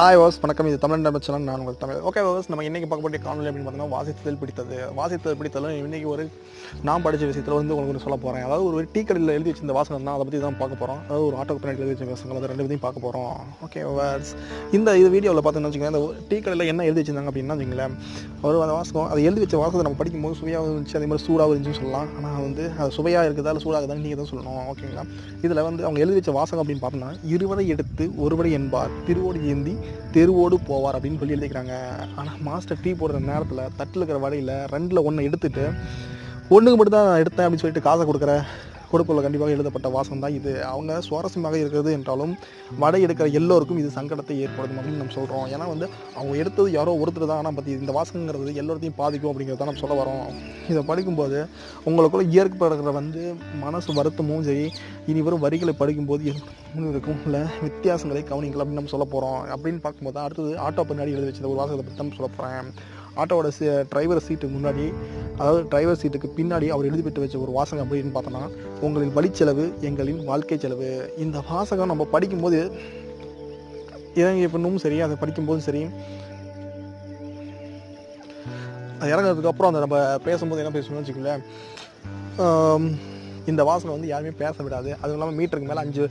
Hi was வணக்கம். இது தமிழ் நம்ம சேனல். நான் உங்கள் தமிழ். ஓகே வாஸ் நம்ம இன்றைக்கி பார்க்க வேண்டிய காணொலி அப்படின்னு பார்த்தீங்கன்னா வாசித்தல் பிடித்தது. வாசித்தல் பிடித்தலும் இன்னைக்கு ஒரு நான் படித்த விஷயத்தில் வந்து உங்களுக்கு சொல்ல போகிறேன் அதாவது ஒரு டீ கடையில் எழுதி வச்சிருந்த வாசகம் தான் அதை பற்றி தான் பார்க்க போகிறோம் அதாவது ஒரு ஆட்டோ பின்னாடி எழுதி வச்ச வாசங்கள் அதை ரெண்டு பற்றியும் பார்க்க போகிறோம் ஓகே வாஸ் இந்த இது வீடியோவில் பார்த்தீங்கன்னு வச்சுக்கோங்க இந்த டீ கடையில் என்ன எழுதி வச்சிருந்தாங்க அப்படின்னா வச்சுங்களேன் ஒரு அந்த வாசகம் அதை எழுதி வச்ச வாசகத்தை நம்ம படிக்கும்போது சுவையாக இருந்துச்சு அதே மாதிரி சூடாக இருந்துச்சுன்னு சொல்லலாம். ஆனால் வந்து அது சுவையாக இருக்குதா இல்லை சூடாக தான் நீங்கள் தான் சொல்லணும். ஓகேங்களா இதில் வந்து அவங்க எழுதி வச்ச வாசகம் அப்படின்னு பார்த்தோம்னா இருவரை எடுத்து ஒருவரை என்பார் திருவோடு ஏந்தி தெருவோடு போவார் அப்படின்னு சொல்லி எழுதிக்கிறாங்க ஆனால் மாஸ்டர் டீ போடுற நேரத்தில் தட்டில் இருக்கிற வடையில் ரெண்டில் ஒன்றை எடுத்துட்டு ஒன்றுக்கு மட்டும் தான் எடுத்தேன் அப்படின்னு சொல்லிட்டு காசை கொடுக்குற கொடுப்புல கண்டிப்பாக எழுதப்பட்ட வாசகம் தான் இது. அவங்க சுவாரஸ்யமாக இருக்கிறது என்றாலும் வடை எடுக்கிற எல்லோருக்கும் இது சங்கடத்தை ஏற்படுத்தும் அப்படின்னு நம்ம சொல்கிறோம் ஏன்னா வந்து அவங்க எடுத்தது யாரோ ஒருத்தர் தான் ஆனால் பற்றி இந்த வாசகங்கிறது எல்லோருத்தையும் பாதிக்கும் அப்படிங்கிறத நம்ம சொல்ல வரோம். இதை படிக்கும்போது உங்களுக்குள்ள ஏற்படுகிற வந்து மனசு வருத்தமும் சரி இனி வரும் வரிகளை படிக்கும்போது இருக்கும். இல்லை வித்தியாசங்களை கவனிங்கள் அப்படின்னு நம்ம சொல்ல போகிறோம் அப்படின்னு பார்க்கும்போது தான் அடுத்தது ஆட்டோ பின்னாடி எழுதி வச்சது ஒரு வாசகத்தை பற்றி நம்ம சொல்ல போகிறேன் ஆட்டோவோட சீ டிரைவர் சீட்டுக்கு முன்னாடி அதாவது டிரைவர் சீட்டுக்கு பின்னாடி அவர் எழுதி பெற்று வச்ச ஒரு வாசகம் அப்படின்னு பார்த்தோன்னா உங்களின் வழிச்செலவு எங்களின் வாழ்க்கை செலவு. இந்த வாசகம் நம்ம படிக்கும்போது இறங்கிய பெண்ணும் சரி அதை படிக்கும்போதும் சரி அது இறங்குறதுக்கு அப்புறம் அந்த நம்ம பேசும்போது என்ன பேசணும்னு வச்சுக்கோங்களேன். இந்த வாசனை வந்து யாருமே பேச விடாது அதுவும் இல்லாமல் மீட்டருக்கு மேலே அஞ்சு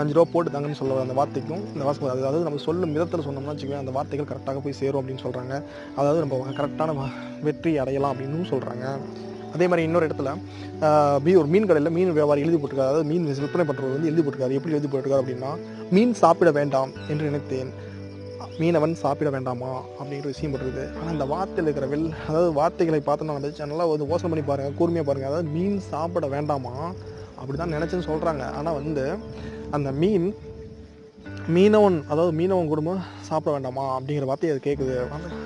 அஞ்சு ரூபா போட்டு தாங்கன்னு சொல்ல அந்த வார்த்தைக்கும் இந்த வாசனை அது அதாவது நம்ம சொல்லும் விதத்தில் சொன்னோம்னா வச்சுக்கோங்க அந்த வார்த்தைகள் கரெக்டாக போய் சேரும் அப்படின்னு சொல்கிறாங்க அதாவது நம்ம கரெக்டான வெற்றி அடையலாம் அப்படின்னு சொல்கிறாங்க அதே மாதிரி இன்னொரு இடத்துல மீ ஒரு மீன் கடையில் மீன் வியாபாரி எழுதி போட்டிருக்காரு. அதாவது மீன் விற்பனை பண்ணுறது வந்து எழுதி போட்டிருக்காரு. எப்படி எழுதி போட்டிருக்காரு அப்படின்னா மீன் சாப்பிட வேண்டாம் என்று நினைத்தேன். மீனவன் சாப்பிட வேண்டாமா அப்படிங்கிற விஷயம் போட்டிருக்கு ஆனால் அந்த வார்த்தையில் இருக்கிற வெள் அதாவது வார்த்தைகளை பார்த்தோம்னா வந்து நல்லா வந்து யோசனை பண்ணி பாருங்கள் கூர்மையாக பாருங்கள் அதாவது மீன் சாப்பிட வேண்டாமா அப்படி தான் நினச்சேன்னு சொல்கிறாங்க ஆனால் வந்து அந்த மீன் மீனவன் அதாவது மீனவன் குடும்பம் சாப்பிட வேண்டாமா அப்படிங்கிற வார்த்தை அது கேட்குது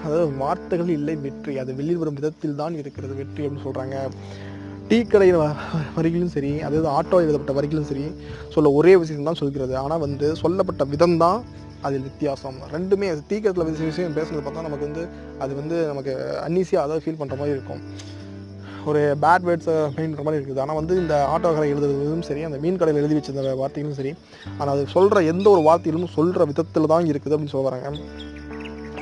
அதாவது வார்த்தைகள் இல்லை வெற்றி அது வெளிவரும் விதத்தில் தான் இருக்கிறது வெற்றி அப்படின்னு சொல்கிறாங்க டீ கடையில் வ- வரிகளும் சரி அதாவது ஆட்டோ எழுதப்பட்ட வரிகளும் சரி சொல்ல ஒரே விஷயம் தான் சொல்கிறது. ஆனால் வந்து சொல்லப்பட்ட விதம் தான் அதில் வித்தியாசம். ரெண்டுமே டீ கடையில் விஷயம் விஷயம் பேசுறது பார்த்தா நமக்கு வந்து அது வந்து நமக்கு அன்னீசியாக அதாவது ஃபீல் பண்ணுற மாதிரி இருக்கும். ஒரு பேட் வேர்ட்ஸை மெயின்ற மாதிரி இருக்குது. ஆனால் வந்து இந்த ஆட்டோ கடை எழுதுறதும் சரி அந்த மீன் கடையில் எழுதி வச்சிருந்த வார்த்தைகளும் சரி ஆனால் அது சொல்கிற எந்த ஒரு வார்த்தையிலும் சொல்கிற விதத்தில் தான் இருக்குது அப்படின்னு சொல்ல வராங்க.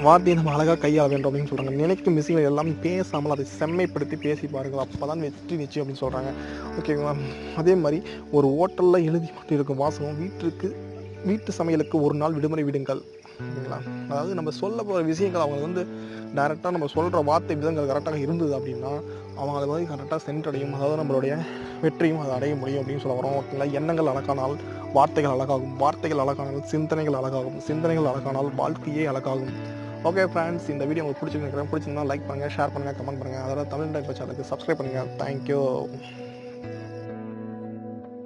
வார்த்தையை நம்ம அழகாக கையாள வேண்டும் அப்படின்னு சொல்கிறாங்க நினைக்கும் விஷயங்கள் எல்லாம் பேசாமல் அதை செம்மைப்படுத்தி பேசி பாருங்கள் அப்போ தான் வெற்றி நிச்சயம் அப்படின்னு சொல்கிறாங்க ஓகேங்களா அதே மாதிரி ஒரு ஹோட்டலில் எழுதி மட்டும் இருக்கும் வாசகம் வீட்டிற்கு வீட்டு சமையலுக்கு ஒரு நாள் விடுமுறை விடுங்கள். ஓகேங்களா? அதாவது நம்ம சொல்ல போகிற விஷயங்கள் அவங்க வந்து டைரெக்டாக நம்ம சொல்கிற வார்த்தை விதங்கள் கரெக்டாக இருந்தது அப்படின்னா அவங்க அதை மாதிரி கரெக்டாக சென்றடையும். அதாவது நம்மளுடைய வெற்றியும் அதை அடைய முடியும் அப்படின்னு சொல்ல வரோம் ஓகேங்களா? எண்ணங்கள் அழகானால் வார்த்தைகள் அழகாகும். வார்த்தைகள் அழகானால் சிந்தனைகள் அழகாகும். சிந்தனைகள் அழகானால் வாழ்க்கையே அழகாகும். ஓகே ஃப்ரெண்ட்ஸ் இந்த வீடியோ உங்களுக்கு பிடிச்சிருக்கிறேன் பிடிச்சிருந்தா லைக் பண்ணுங்கள் ஷேர் பண்ணுங்கள் கமெண்ட் பண்ணுங்கள் அதோட தமிழ் டைப் சேனலுக்கு சப்ஸ்கிரைப் பண்ணுங்கள் தேங்க்யூ